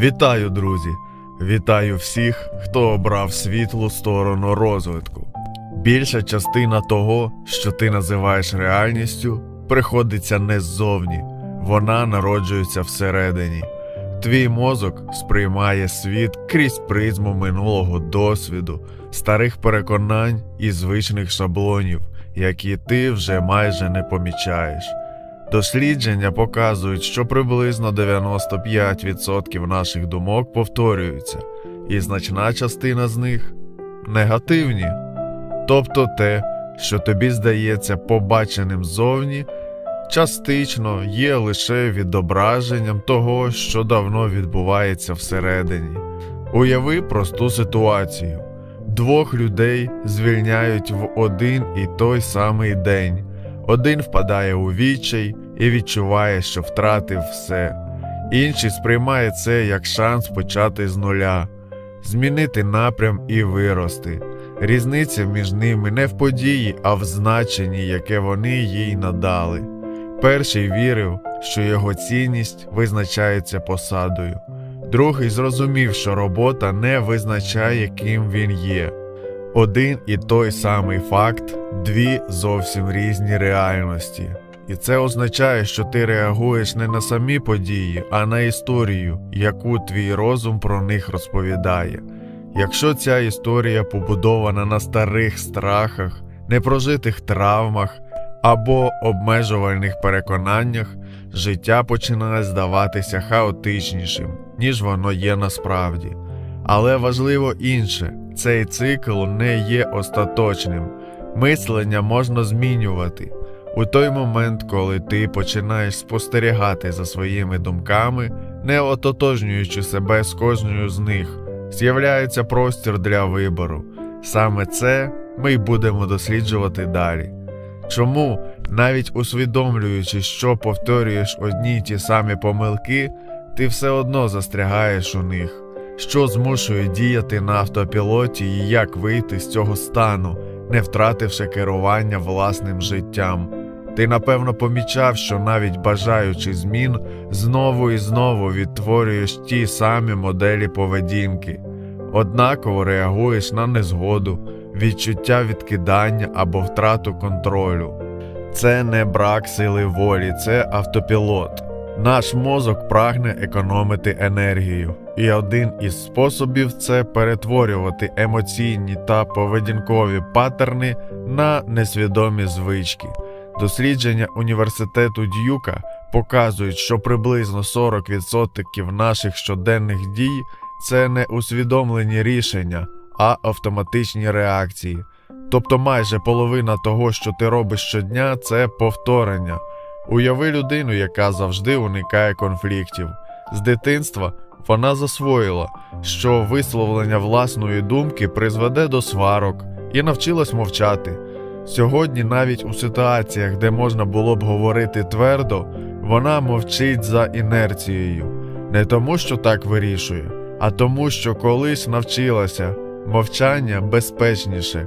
Вітаю, друзі! Вітаю всіх, хто обрав світлу сторону розвитку. Більша частина того, що ти називаєш реальністю, приходиться не ззовні, вона народжується всередині. Твій мозок сприймає світ крізь призму минулого досвіду, старих переконань і звичних шаблонів, які ти вже майже не помічаєш. Дослідження показують, що приблизно 95% наших думок повторюються, і значна частина з них негативні. Тобто те, що тобі здається побаченим ззовні, частично є лише відображенням того, що давно відбувається всередині. Уяви просту ситуацію: двох людей звільняють в один і той самий день. Один впадає у відчай і відчуває, що втратив все. Інший сприймає це як шанс почати з нуля, змінити напрям і вирости. Різниця між ними не в події, а в значенні, яке вони їй надали. Перший вірив, що його цінність визначається посадою. Другий зрозумів, що робота не визначає, ким він є. Один і той самий факт дві зовсім різні реальності. І це означає, що ти реагуєш не на самі події, а на історію, яку твій розум про них розповідає. Якщо ця історія побудована на старих страхах, непрожитих травмах або обмежувальних переконаннях, життя починає здаватися хаотичнішим, ніж воно є насправді. Але важливо інше, цей цикл не є остаточним. Мислення можна змінювати. У той момент, коли ти починаєш спостерігати за своїми думками, не ототожнюючи себе з кожною з них, з'являється простір для вибору. Саме це ми й будемо досліджувати далі. Чому, навіть усвідомлюючи, що повторюєш одні й ті самі помилки, ти все одно застрягаєш у них, що змушує діяти на автопілоті і як вийти з цього стану, не втративши керування власним життям. Ти напевно помічав, що навіть бажаючи змін, знову і знову відтворюєш ті самі моделі поведінки, однаково реагуєш на незгоду, відчуття відкидання або втрату контролю. Це не брак сили волі, це автопілот. Наш мозок прагне економити енергію, і один із способів це перетворювати емоційні та поведінкові паттерни на несвідомі звички. Дослідження університету Д'юка показують, що приблизно 40% наших щоденних дій це не усвідомлені рішення, а автоматичні реакції. Тобто майже половина того, що ти робиш щодня, це повторення. Уяви людину, яка завжди уникає конфліктів. З дитинства вона засвоїла, що висловлення власної думки призведе до сварок і навчилась мовчати. Сьогодні, навіть у ситуаціях, де можна було б говорити твердо, вона мовчить за інерцією, не тому, що так вирішує, а тому, що колись навчилася мовчання безпечніше.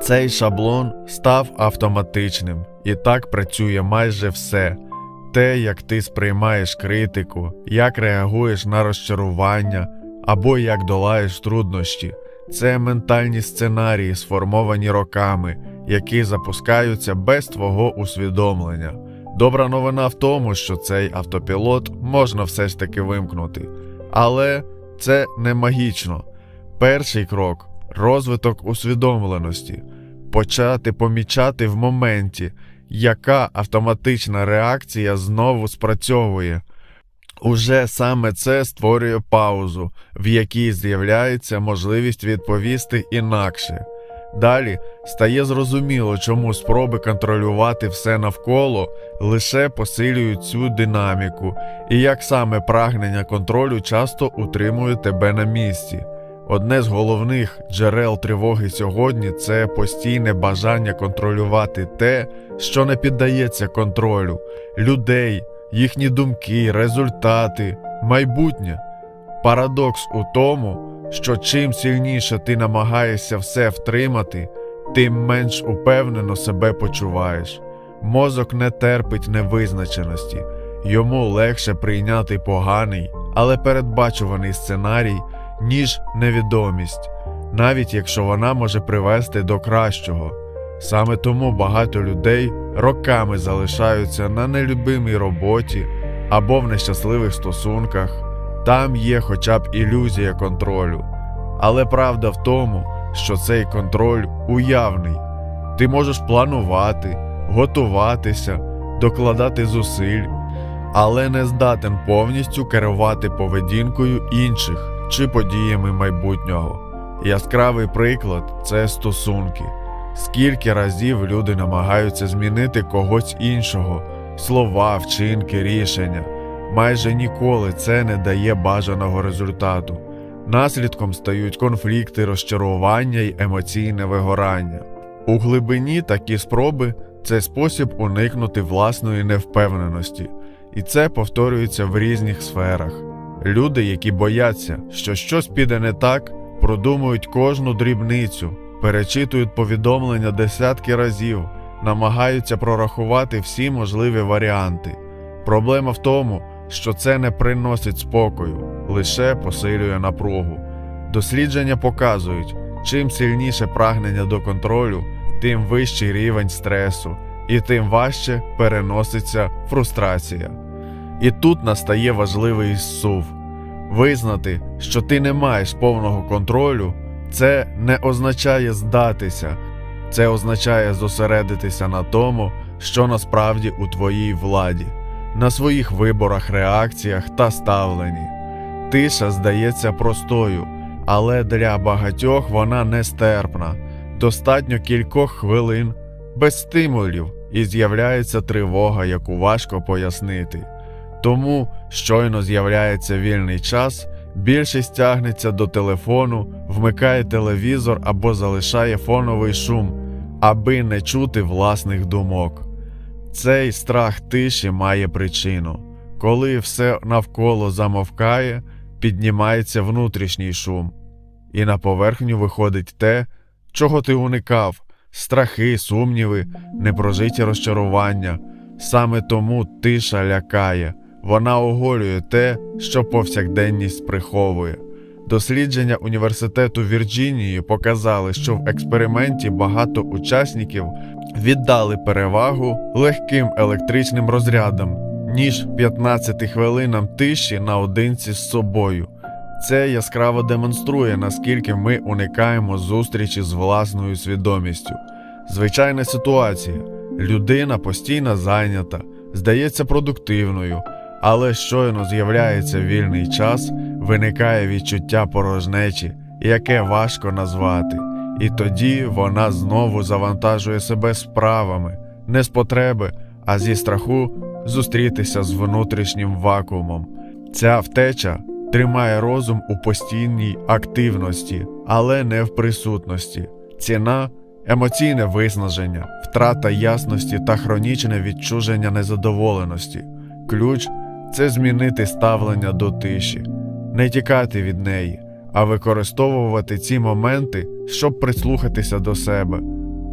Цей шаблон став автоматичним, і так працює майже все. Те, як ти сприймаєш критику, як реагуєш на розчарування або як долаєш труднощі, це ментальні сценарії, сформовані роками, які запускаються без твого усвідомлення. Добра новина в тому, що цей автопілот можна все ж таки вимкнути. Але це не магічно. Перший крок розвиток усвідомленості, почати помічати в моменті, яка автоматична реакція знову спрацьовує. Уже саме це створює паузу, в якій з'являється можливість відповісти інакше. Далі стає зрозуміло, чому спроби контролювати все навколо лише посилюють цю динаміку, і як саме прагнення контролю часто утримує тебе на місці. Одне з головних джерел тривоги сьогодні це постійне бажання контролювати те, що не піддається контролю, людей, їхні думки, результати, майбутнє. Парадокс у тому, що чим сильніше ти намагаєшся все втримати, тим менш упевнено себе почуваєш. Мозок не терпить невизначеності, йому легше прийняти поганий, але передбачуваний сценарій, ніж невідомість, навіть якщо вона може привести до кращого. Саме тому багато людей роками залишаються на нелюбимій роботі або в нещасливих стосунках. Там є хоча б ілюзія контролю. Але правда в тому, що цей контроль уявний. Ти можеш планувати, готуватися, докладати зусиль, але не здатен повністю керувати поведінкою інших чи подіями майбутнього. Яскравий приклад це стосунки. Скільки разів люди намагаються змінити когось іншого, слова, вчинки, рішення. Майже ніколи це не дає бажаного результату. Наслідком стають конфлікти, розчарування й емоційне вигорання. У глибині такі спроби це спосіб уникнути власної невпевненості, і це повторюється в різних сферах. Люди, які бояться, що щось піде не так, продумують кожну дрібницю, перечитують повідомлення десятки разів, намагаються прорахувати всі можливі варіанти. Проблема в тому, що це не приносить спокою, лише посилює напругу. Дослідження показують, чим сильніше прагнення до контролю, тим вищий рівень стресу, і тим важче переноситься фрустрація. І тут настає важливий зсув. Визнати, що ти не маєш повного контролю, це не означає здатися, це означає зосередитися на тому, що насправді у твоїй владі, на своїх виборах, реакціях та ставленні. Тиша здається простою, але для багатьох вона нестерпна. Достатньо кількох хвилин без стимулів і з'являється тривога, яку важко пояснити. Тому щойно з'являється вільний час, більшість тягнеться до телефону, вмикає телевізор або залишає фоновий шум, аби не чути власних думок. Цей страх тиші має причину. Коли все навколо замовкає, піднімається внутрішній шум, і на поверхню виходить те, чого ти уникав страхи, сумніви, непрожиті розчарування. Саме тому тиша лякає, вона оголює те, що повсякденність приховує. Дослідження університету Вірджинії показали, що в експерименті багато учасників віддали перевагу легким електричним розрядам, ніж 15 хвилинам тиші наодинці з собою. Це яскраво демонструє, наскільки ми уникаємо зустрічі з власною свідомістю. Звичайна ситуація. Людина постійно зайнята, здається продуктивною, але щойно з'являється вільний час, виникає відчуття порожнечі, яке важко назвати, і тоді вона знову завантажує себе справами, не з потреби, а зі страху зустрітися з внутрішнім вакуумом. Ця втеча тримає розум у постійній активності, але не в присутності. Ціна емоційне виснаження, втрата ясності та хронічне відчуження незадоволеності. Ключ це змінити ставлення до тиші, не тікати від неї, а використовувати ці моменти, щоб прислухатися до себе.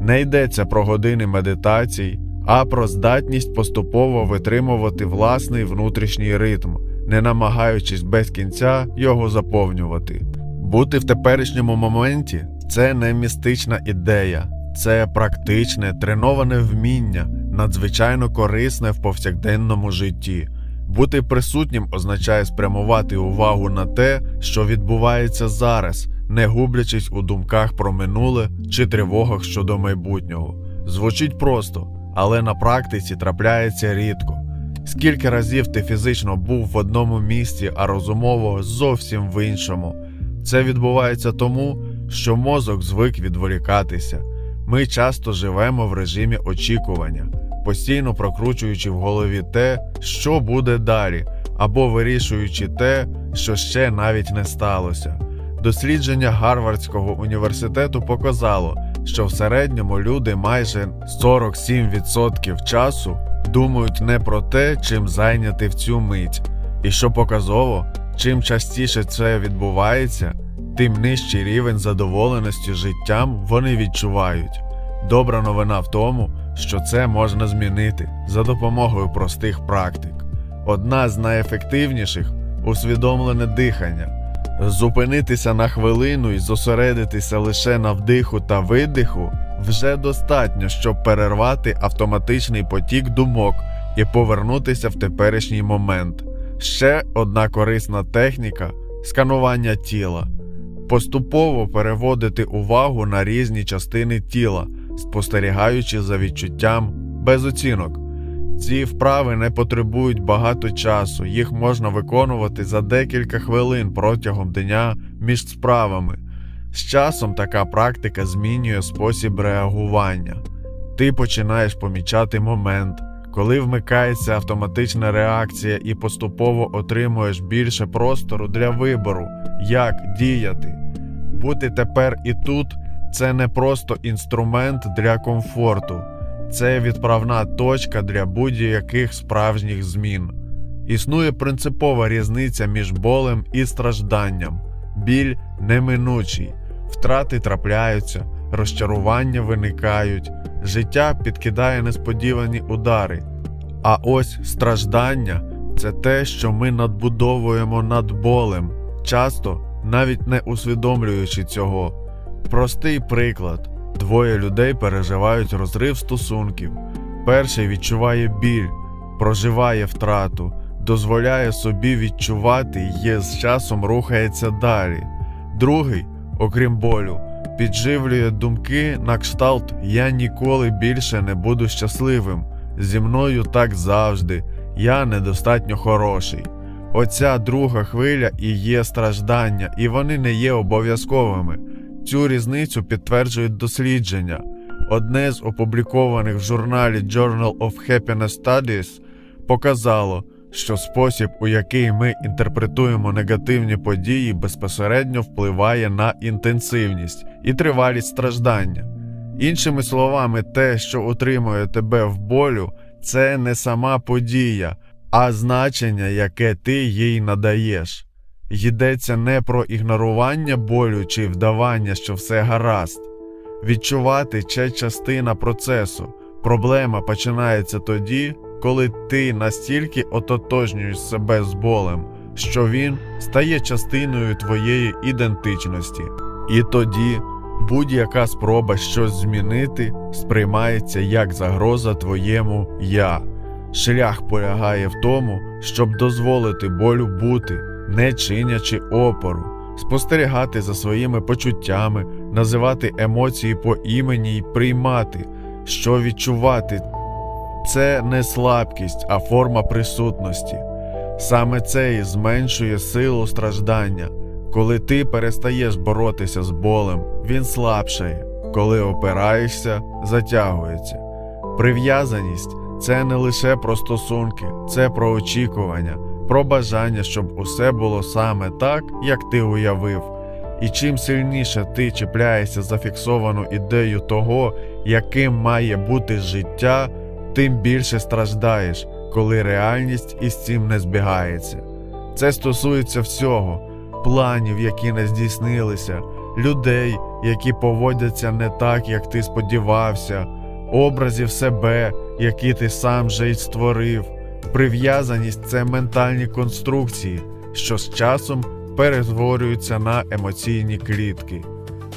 Не йдеться про години медитацій, а про здатність поступово витримувати власний внутрішній ритм, не намагаючись без кінця його заповнювати. Бути в теперішньому моменті це не містична ідея, це практичне, треноване вміння, надзвичайно корисне в повсякденному житті. Бути присутнім означає спрямувати увагу на те, що відбувається зараз, не гублячись у думках про минуле чи тривогах щодо майбутнього. Звучить просто, але на практиці трапляється рідко. Скільки разів ти фізично був в одному місці, а розумово зовсім в іншому. Це відбувається тому, що мозок звик відволікатися. Ми часто живемо в режимі очікування, постійно прокручуючи в голові те, що буде далі, або вирішуючи те, що ще навіть не сталося. Дослідження Гарвардського університету показало, що в середньому люди майже 47% часу думають не про те, чим зайняти в цю мить, і що показово, чим частіше це відбувається, тим нижчий рівень задоволеності життям вони відчувають. Добра новина в тому, що це можна змінити за допомогою простих практик. Одна з найефективніших усвідомлене дихання. Зупинитися на хвилину і зосередитися лише на вдиху та видиху вже достатньо, щоб перервати автоматичний потік думок і повернутися в теперішній момент. Ще одна корисна техніка сканування тіла. Поступово переводити увагу на різні частини тіла, спостерігаючи за відчуттям без оцінок. Ці вправи не потребують багато часу, їх можна виконувати за декілька хвилин протягом дня між справами. З часом така практика змінює спосіб реагування. Ти починаєш помічати момент, коли вмикається автоматична реакція і поступово отримуєш більше простору для вибору, як діяти. Бути тепер і тут це не просто інструмент для комфорту, це відправна точка для будь-яких справжніх змін. Існує принципова різниця між болем і стражданням. Біль неминучий, втрати трапляються, розчарування виникають, життя підкидає несподівані удари. А ось страждання це те, що ми надбудовуємо над болем, часто навіть не усвідомлюючи цього. Простий приклад: двоє людей переживають розрив стосунків. Перший відчуває біль, проживає втрату, дозволяє собі відчувати і з часом рухається далі. Другий, окрім болю, підживлює думки на кшталт Я ніколи більше не буду щасливим. Зі мною так завжди, я недостатньо хороший. Оця друга хвиля і є страждання, і вони не є обов'язковими. Цю різницю підтверджують дослідження. Одне з опублікованих в журналі Journal of Happiness Studies показало, що спосіб, у який ми інтерпретуємо негативні події, безпосередньо впливає на інтенсивність і тривалість страждання. Іншими словами, те, що утримує тебе в болю, це не сама подія, а значення, яке ти їй надаєш. Йдеться не про ігнорування болю чи вдавання, що все гаразд. Відчувати це частина процесу. Проблема починається тоді, коли ти настільки ототожнюєш себе з болем, що він стає частиною твоєї ідентичності. І тоді будь-яка спроба щось змінити сприймається як загроза твоєму я. Шлях полягає в тому, щоб дозволити болю бути, не чинячи опору, спостерігати за своїми почуттями, називати емоції по імені й приймати, що відчувати. Це не слабкість, а форма присутності. Саме це і зменшує силу страждання. Коли ти перестаєш боротися з болем, він слабшає. Коли опираєшся, затягується. Прив'язаність це не лише про стосунки, це про очікування, про бажання, щоб усе було саме так, як ти уявив. І чим сильніше ти чіпляєшся за фіксовану ідею того, яким має бути життя, тим більше страждаєш, коли реальність із цим не збігається. Це стосується всього планів, які не здійснилися, людей, які поводяться не так, як ти сподівався, образів себе, які ти сам же й створив. Прив'язаність це ментальні конструкції, що з часом перетворюються на емоційні клітки.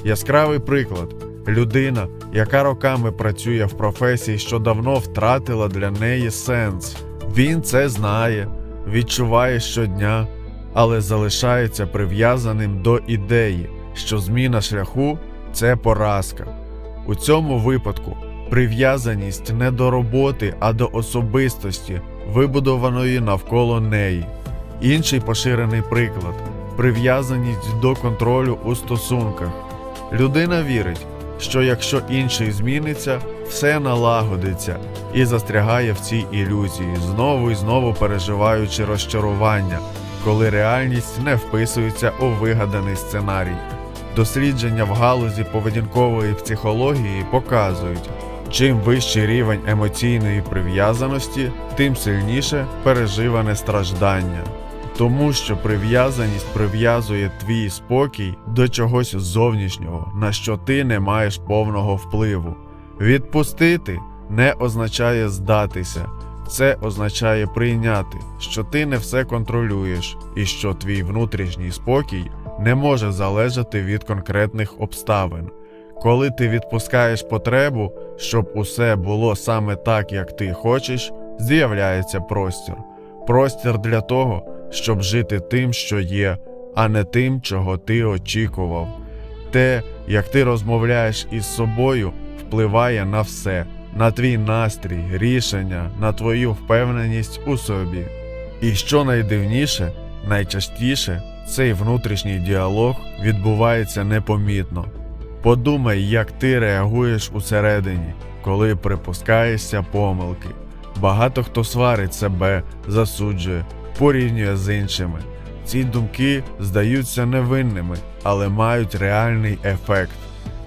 Яскравий приклад людина, яка роками працює в професії, що давно втратила для неї сенс. Він це знає, відчуває щодня, але залишається прив'язаним до ідеї, що зміна шляху це поразка. У цьому випадку прив'язаність не до роботи, а до особистості, вибудованої навколо неї. Інший поширений приклад прив'язаність до контролю у стосунках. Людина вірить, що якщо інший зміниться, все налагодиться і застрягає в цій ілюзії, знову і знову переживаючи розчарування, коли реальність не вписується у вигаданий сценарій. Дослідження в галузі поведінкової психології показують, чим вищий рівень емоційної прив'язаності, тим сильніше переживане страждання. Тому що прив'язаність прив'язує твій спокій до чогось зовнішнього, на що ти не маєш повного впливу. Відпустити не означає здатися. Це означає прийняти, що ти не все контролюєш і що твій внутрішній спокій не може залежати від конкретних обставин. Коли ти відпускаєш потребу, щоб усе було саме так, як ти хочеш, з'являється простір. Простір для того, щоб жити тим, що є, а не тим, чого ти очікував. Те, як ти розмовляєш із собою, впливає на все, на твій настрій, рішення, на твою впевненість у собі. І що найдивніше, найчастіше цей внутрішній діалог відбувається непомітно. Подумай, як ти реагуєш усередині, коли припускаєшся помилки. Багато хто сварить себе, засуджує, порівнює з іншими. Ці думки здаються невинними, але мають реальний ефект.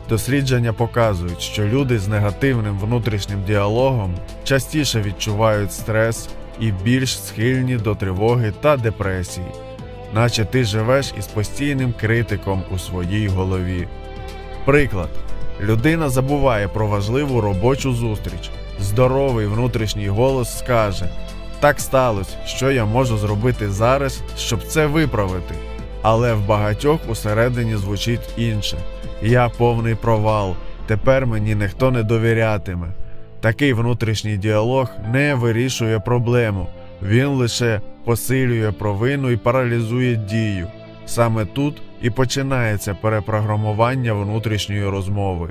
Дослідження показують, що люди з негативним внутрішнім діалогом частіше відчувають стрес і більш схильні до тривоги та депресії, наче ти живеш із постійним критиком у своїй голові. Приклад: людина забуває про важливу робочу зустріч. Здоровий внутрішній голос скаже: Так сталося, що я можу зробити зараз, щоб це виправити. Але в багатьох усередині звучить інше: Я повний провал, тепер мені ніхто не довірятиме. Такий внутрішній діалог не вирішує проблему, він лише посилює провину і паралізує дію. Саме тут і починається перепрограмування внутрішньої розмови.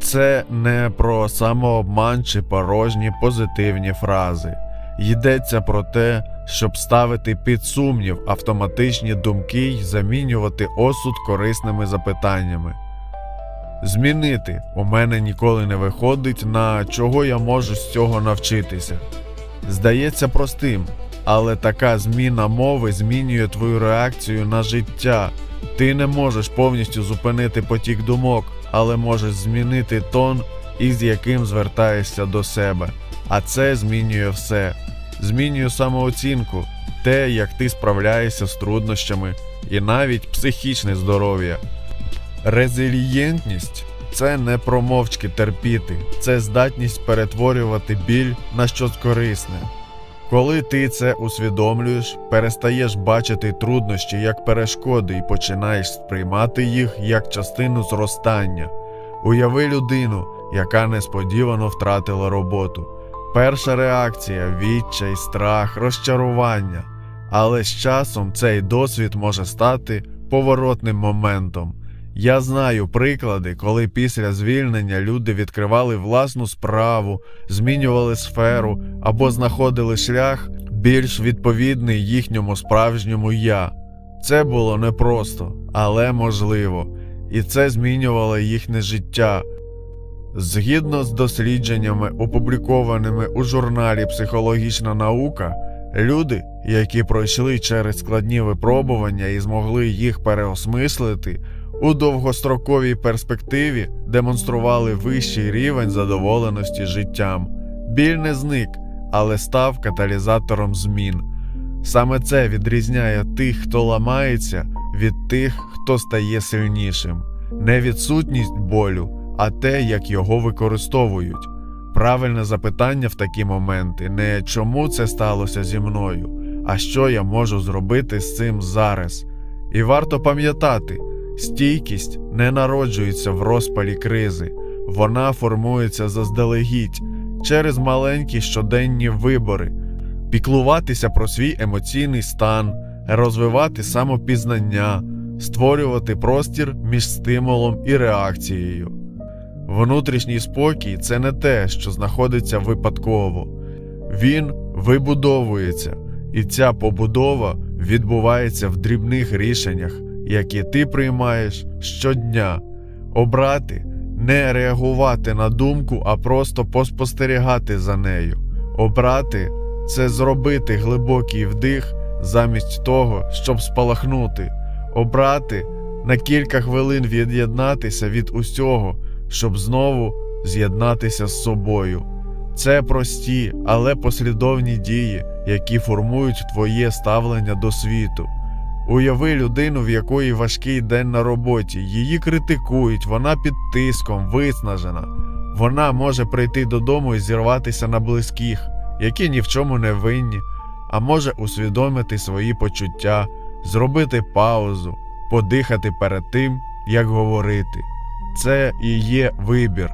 Це не про самообман чи порожні позитивні фрази. Йдеться про те, щоб ставити під сумнів автоматичні думки й замінювати осуд корисними запитаннями. Змінити у мене ніколи не виходить, на чого я можу з цього навчитися. Здається простим, але така зміна мови змінює твою реакцію на життя. Ти не можеш повністю зупинити потік думок, але можеш змінити тон, із яким звертаєшся до себе. А це змінює все. Змінює самооцінку, те, як ти справляєшся з труднощами, і навіть психічне здоров'я. Резилієнтність це не про мовчки терпіти, це здатність перетворювати біль на щось корисне. Коли ти це усвідомлюєш, перестаєш бачити труднощі як перешкоди і починаєш сприймати їх як частину зростання. Уяви людину, яка несподівано втратила роботу. Перша реакція відчай, страх, розчарування. Але з часом цей досвід може стати поворотним моментом. Я знаю приклади, коли після звільнення люди відкривали власну справу, змінювали сферу або знаходили шлях більш відповідний їхньому справжньому я. Це було непросто, але можливо, і це змінювало їхнє життя. Згідно з дослідженнями, опублікованими у журналі Психологічна наука, люди, які пройшли через складні випробування і змогли їх переосмислити, у довгостроковій перспективі демонстрували вищий рівень задоволеності життям. Біль не зник, але став каталізатором змін. Саме це відрізняє тих, хто ламається, від тих, хто стає сильнішим. Не відсутність болю, а те, як його використовують. Правильне запитання в такі моменти не чому це сталося зі мною, а що я можу зробити з цим зараз. І варто пам'ятати, стійкість не народжується в розпалі кризи, вона формується заздалегідь через маленькі щоденні вибори, піклуватися про свій емоційний стан, розвивати самопізнання, створювати простір між стимулом і реакцією. Внутрішній спокій це не те, що знаходиться випадково. Він вибудовується, і ця побудова відбувається в дрібних рішеннях, які ти приймаєш щодня. Обрати, не реагувати на думку, а просто поспостерігати за нею. Обрати це зробити глибокий вдих замість того, щоб спалахнути. Обрати на кілька хвилин від'єднатися від усього щоб знову з'єднатися з собою. Це прості, але послідовні дії, які формують твоє ставлення до світу. Уяви людину, в якої важкий день на роботі, її критикують, вона під тиском, виснажена. Вона може прийти додому і зірватися на близьких. які ні в чому не винні, а може усвідомити свої почуття, зробити паузу, подихати перед тим, як говорити. Це і є вибір,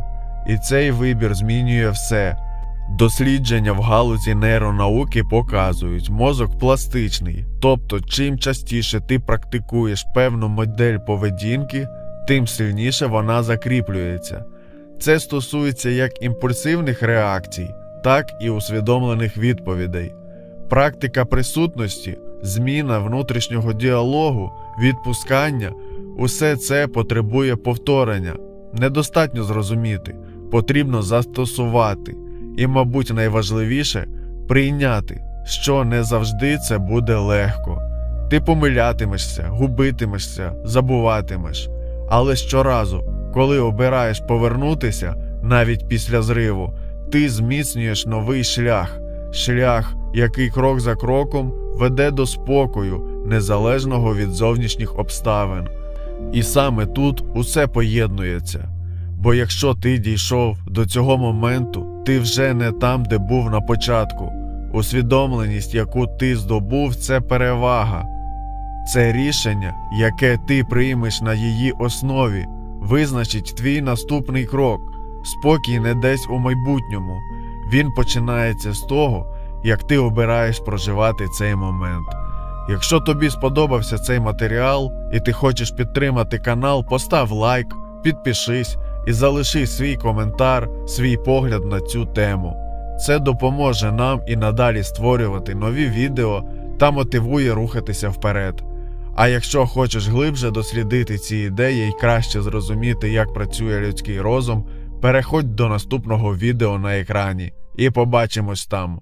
і цей вибір змінює все. Дослідження в галузі нейронауки показують, мозок пластичний, тобто чим частіше ти практикуєш певну модель поведінки, тим сильніше вона закріплюється. Це стосується як імпульсивних реакцій, так і усвідомлених відповідей. Практика присутності, зміна внутрішнього діалогу, відпускання усе це потребує повторення. Недостатньо зрозуміти, потрібно застосувати. І, мабуть, найважливіше прийняти, що не завжди це буде легко. Ти помилятимешся, губитимешся, забуватимеш. Але щоразу, коли обираєш повернутися, навіть після зриву, ти зміцнюєш новий шлях, шлях, який крок за кроком веде до спокою, незалежного від зовнішніх обставин. І саме тут усе поєднується. Бо якщо ти дійшов до цього моменту, ти вже не там, де був на початку. Усвідомленість, яку ти здобув, це перевага. Це рішення, яке ти приймеш на її основі, визначить твій наступний крок. Спокій не десь у майбутньому. Він починається з того, як ти обираєш проживати цей момент. Якщо тобі сподобався цей матеріал і ти хочеш підтримати канал, постав лайк, підпишись і залиши свій коментар, свій погляд на цю тему. Це допоможе нам і надалі створювати нові відео та мотивує рухатися вперед. А якщо хочеш глибше дослідити ці ідеї і краще зрозуміти, як працює людський розум, переходь до наступного відео на екрані і побачимось там.